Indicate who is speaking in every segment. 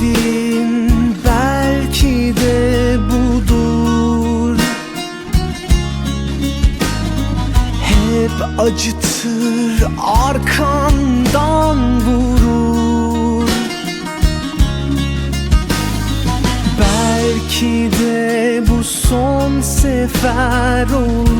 Speaker 1: dedin belki de budur. Hep acıtır arkandan vurur. Belki de bu son sefer olur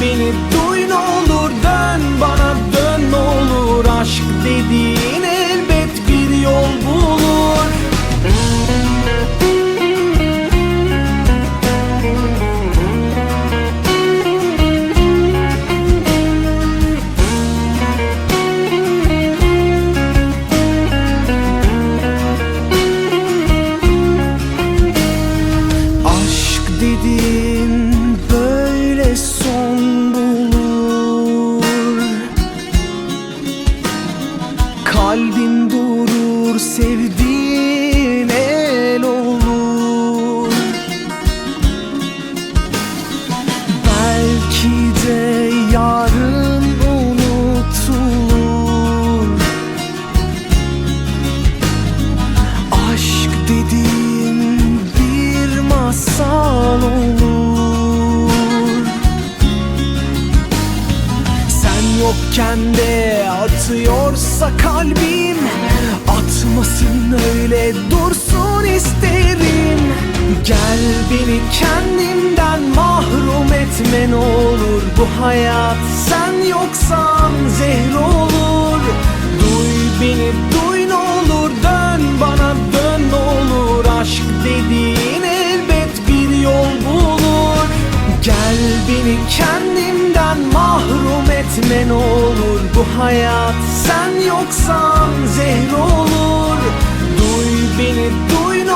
Speaker 1: beni Kalbin durur sevdiğin el olur. Belki de yarın unutulur. Aşk dediğin bir masal olur. Sen yokken de atıyorsa kalbim Atmasın öyle dursun isterim. Gel beni kendimden mahrum etme ne olur. Bu hayat sen yoksan zehir olur. Duy beni duy ne olur. Dön bana dön ne olur. Aşk dediğin elbet bir yol bulur. Gel beni kendimden mahrum etme ne olur Bu hayat. Sen yoksan zehir olur. Duy beni duy ne